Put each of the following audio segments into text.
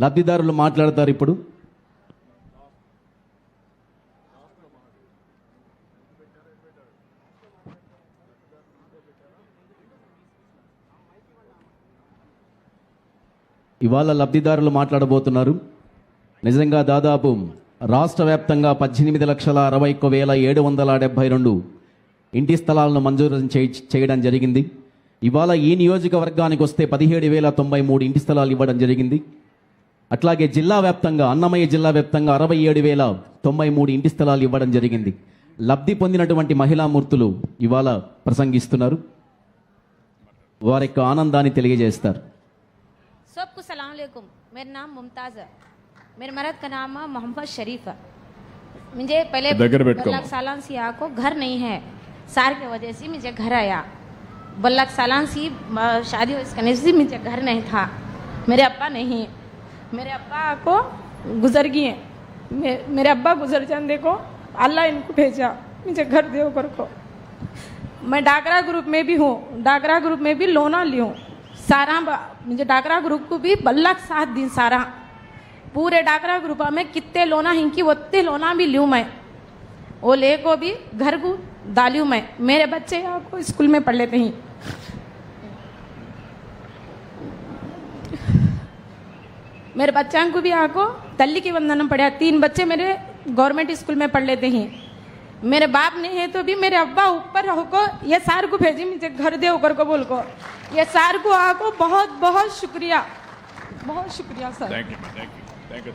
లబ్ధిదారులు మాట్లాడతారు ఇప్పుడు? ఇవాళ లబ్ధిదారులు మాట్లాడబోతున్నారు. నిజంగా దాదాపు రాష్ట్ర వ్యాప్తంగా పద్దెనిమిది లక్షల అరవై ఒక్క వేల ఏడు వందల డెబ్బై రెండు ఇంటి స్థలాలను మంజూరు చేయ- చేయడం జరిగింది. ఇవాళ ఈ నియోజకవర్గానికి వస్తే పదిహేడు వేల తొంభై మూడు ఇంటి స్థలాలు ఇవ్వడం జరిగింది. అట్లాగే జిల్లా వ్యాప్తంగా అన్నమయ్య జిల్లా వ్యాప్తంగా అరవై ఏడు వేల తొంభై మూడు ఇంటి స్థలాలు ఇవ్వడం జరిగింది లబ్ధి పొందినటువంటి మహిళామూర్తులు ఇవాళ ప్రసంగిస్తున్నారు వారి యొక్క ఆనందాన్ని తెలియజేస్తారు सबको सलाम अलैकुम मेरा नाम मुमताज़ है मेरे मर्द का नाम है मोहम्मद शरीफ है मुझे पहले దగ్గర పెట్టుకో. बल्लक सालान सी को घर नहीं है सार की वजह से मुझे घर आया बल्लक सालान सी अ, शादी करने से मुझे घर नहीं था मेरे अब्बा नहीं मेरे अब्बा को गुजर गए मे, मेरे अब्बा गुजर जान देखो। अल्लाह इनको भेजा। मुझे घर दो कर को। मैं डागरा ग्रुप में भी हूँ। डागरा ग्रुप में भी लोना ली हूँ। सारा मुझे डागरा ग्रुप को भी बल्लक सात दिन सारा। पूरे डागरा ग्रुप में कितने लोना हिंकी उतने लोना भी लूँ मैं। वो ले को भी घर को डालूँ मैं। मेरे बच्चे आपको स्कूल में पढ़ लेते हैं। मेरे बच्चों को भी आको तल्ली की वंदनम पढ़ा तीन बच्चे मेरे गवर्नमेंट स्कूल में पढ़ लेते हैं मेरे बाप नहीं है तो भी मेरे अब्बा ऊपर होको ये सार को भेजी मुझे घर दे ऊपर को बोल को ये सार को आको बहुत बहुत शुक्रिया बहुत शुक्रिया sir thank you thank you thank you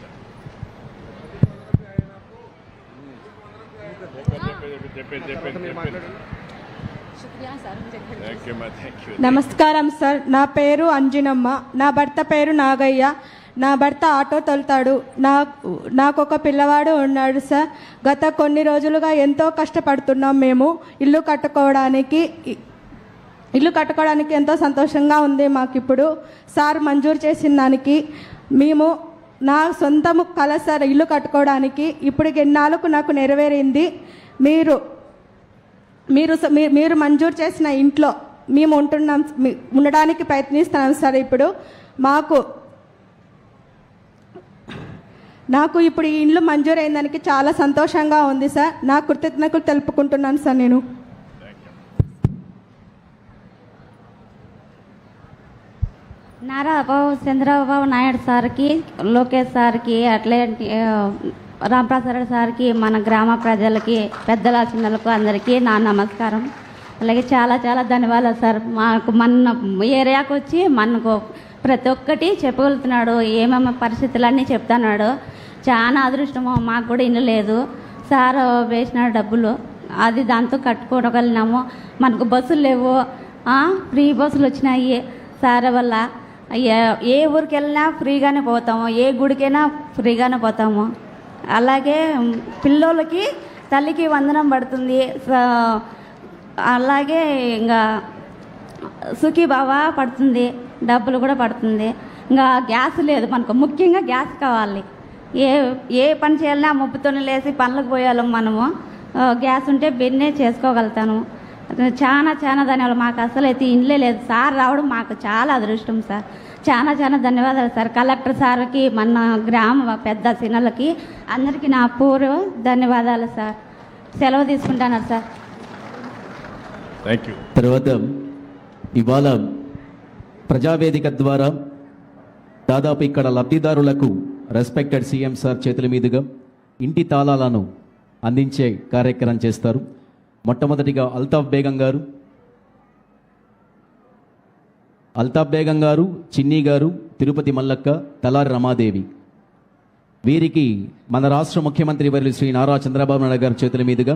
शुक्रिया सर मुझे घर థ్యాంక్ యూ మా థ్యాంక్ యూ నమస్కారం సార్ నా పేరు అంజనమ్మ నా భర్త పేరు నాగయ్య నా భర్త ఆటో తొలుతాడు. నాకు నాకు ఒక పిల్లవాడు ఉన్నాడు సార్. గత కొన్ని రోజులుగా ఎంతో కష్టపడుతున్నాం మేము. ఇల్లు కట్టుకోవడానికి ఇల్లు కట్టుకోవడానికి ఎంతో సంతోషంగా ఉంది మాకు ఇప్పుడు సార్ మంజూరు చేసిన దానికి మేము నా సొంతము కల సార్ ఇల్లు కట్టుకోవడానికి ఇప్పుడు ఎన్నాళ్ళకు నాకు నెరవేరింది. మీరు మీరు మీ- మీరు మంజూరు చేసిన ఇంట్లో మేము ఉంటున్నాం ఉండడానికి ప్రయత్నిస్తున్నాం సార్ ఇప్పుడు. మాకు నాకు ఇప్పుడు ఈ ఇండ్లు మంజూరు దానికి చాలా సంతోషంగా ఉంది సార్. నా కృతజ్ఞతలు తెలుపుకుంటున్నాను సార్ నేను. నారా బాబు చంద్రబాబు నాయుడు సార్కి లోకేష్ సార్కి అట్లే రామప్రసాద్ సార్కి మన గ్రామ ప్రజలకి పెద్దల చిన్నలకు అందరికీ నా నమస్కారం. అలాగే చాలా చాలా ధన్యవాదాలు సార్. మాకు మన ఏరియాకు వచ్చి మనకు ప్రతి ఒక్కటి చెప్పగలుగుతున్నాడు ఏమేమి పరిస్థితులన్నీ చెప్తున్నాడు. చాలా అదృష్టము మాకు కూడా ఇల్లు లేదు. సార్ వేసిన డబ్బులు అది దాంతో కట్టుకోగలిగినాము. మనకు బస్సులు లేవు. ఫ్రీ బస్సులు వచ్చినాయి సార్ వల్ల. ఏ- ఏ ఊరికి వెళ్ళినా ఫ్రీగానే పోతాము ఏ గుడికైనా ఫ్రీగానే పోతాము. అలాగే ఉమ్, పిల్లోళ్ళకి తల్లికి వందనం పడుతుంది. అలాగే ఇంకా సుఖీ బాబా పడుతుంది. డబ్బులు కూడా పడుతుంది. ఇంకా గ్యాస్ లేదు. మనకు ముఖ్యంగా గ్యాస్ కావాలి. ఏ ఏ పని చేయాలన్నా ముప్పుతోనే లేసి పనులకు పోయాలం మనము. గ్యాస్ ఉంటే బెన్నే చేసుకోగలుగుతాను. చాలా చాలా ధన్యవాదాలు. మాకు అసలు అయితే ఇండ్లే లేదు. సార్ రావడం మాకు చాలా అదృష్టం సార్. చాలా చాలా ధన్యవాదాలు సార్. కలెక్టర్ సార్కి మన గ్రామ పెద్ద సినలకి అందరికీ నా పూర్వ ధన్యవాదాలు సార్. సెలవు తీసుకుంటాను సార్. థ్యాంక్ యూ తర్వాత ఇవాళ ప్రజావేదిక ద్వారా దాదాపు ఇక్కడ లబ్ధిదారులకు రెస్పెక్టెడ్ సీఎం సార్ చేతుల మీదుగా ఇంటి తాళాలను అందించే కార్యక్రమం చేస్తారు. మొట్టమొదటిగా అల్తాఫ్ బేగం గారు అల్తాఫ్ బేగం గారు చిన్ని గారు తిరుపతి మల్లక్క తలారి రమాదేవి. వీరికి మన రాష్ట్ర ముఖ్యమంత్రి వర్యులు శ్రీ నారా చంద్రబాబు నాయుడు గారి చేతుల మీదుగా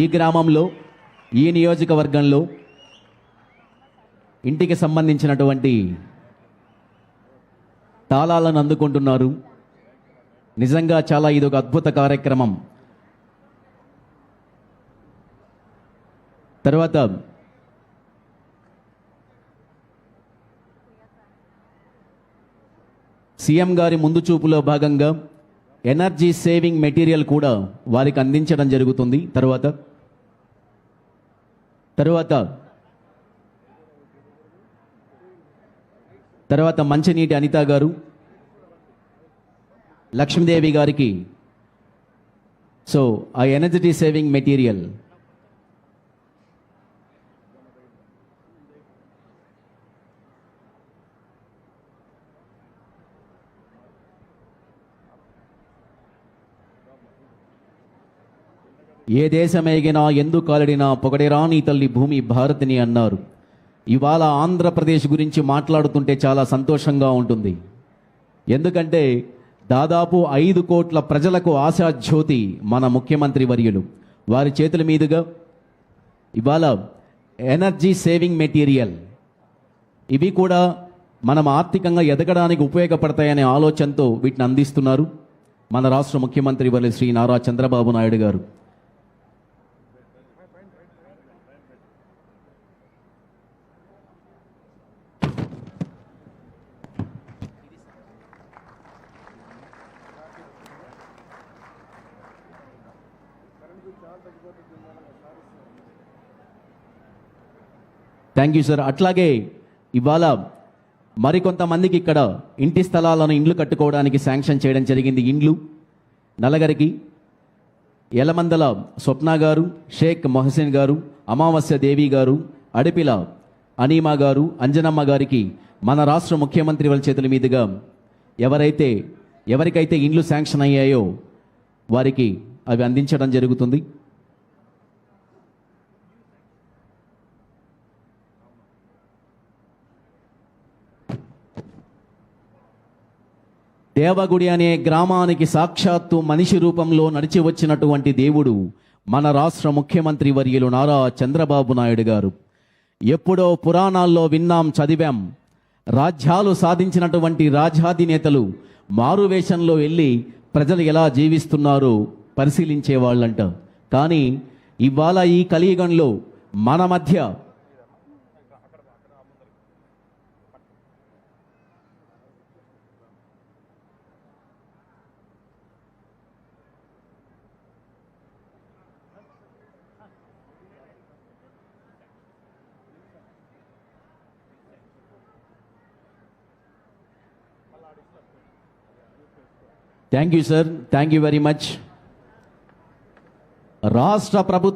ఈ గ్రామంలో ఈ నియోజకవర్గంలో ఇంటికి సంబంధించినటువంటి తాళాలను అందుకుంటున్నారు. నిజంగా చాలా ఇది ఒక అద్భుత కార్యక్రమం. తర్వాత సీఎం గారి ముందు చూపులో భాగంగా ఎనర్జీ సేవింగ్ మెటీరియల్ కూడా వారికి అందించడం జరుగుతుంది. తర్వాత తర్వాత తర్వాత మంచినీటి అనిత గారు లక్ష్మీదేవి గారికి. సో ఆ ఎనర్జీ సేవింగ్ మెటీరియల్. ఏ దేశమేగినా ఎందు కాలడినా పొగడేరా నీ తల్లి భూమి భారతిని అన్నారు. ఇవాళ ఆంధ్రప్రదేశ్ గురించి మాట్లాడుతుంటే చాలా సంతోషంగా ఉంటుంది. ఎందుకంటే దాదాపు ఐదు కోట్ల ప్రజలకు ఆశాజ్యోతి మన ముఖ్యమంత్రి వర్యులు. వారి చేతుల మీదుగా ఇవాళ ఎనర్జీ సేవింగ్ మెటీరియల్. ఇవి కూడా మనం ఆర్థికంగా ఎదగడానికి ఉపయోగపడతాయనే ఆలోచనతో వీటిని అందిస్తున్నారు మన రాష్ట్ర ముఖ్యమంత్రి వర్యులు శ్రీ నారా చంద్రబాబు నాయుడు గారు. థ్యాంక్ యూ సార్ అట్లాగే ఇవాళ మరికొంతమందికి ఇక్కడ ఇంటి స్థలాలను ఇండ్లు కట్టుకోవడానికి శాంక్షన్ చేయడం జరిగింది ఇండ్లు. నలగరికి ఎలమందల స్వప్న గారు షేక్ మొహసిన్ గారు అమావాస్య దేవి గారు అడిపిల అనీమా గారు అంజనమ్మ గారికి మన రాష్ట్ర ముఖ్యమంత్రి వాళ్ళ చేతుల మీదుగా ఎవరైతే ఎవరికైతే ఇండ్లు శాంక్షన్ అయ్యాయో వారికి అవి అందించడం జరుగుతుంది. దేవగుడి అనే గ్రామానికి సాక్షాత్తు మనిషి రూపంలో నడిచి వచ్చినటువంటి దేవుడు మన రాష్ట్ర ముఖ్యమంత్రి వర్యులు నారా చంద్రబాబు నాయుడు గారు. ఎప్పుడో పురాణాల్లో విన్నాం చదివాం. రాజ్యాలు సాధించినటువంటి రాజ్యాధినేతలు మారువేషంలో వెళ్ళి ప్రజలు ఎలా జీవిస్తున్నారో పరిశీలించే వాళ్ళంట కానీ ఇవాళ ఈ కలియుగంలో మన మధ్య thank you sir thank you very much రాష్ట్ర ప్రభుత్వం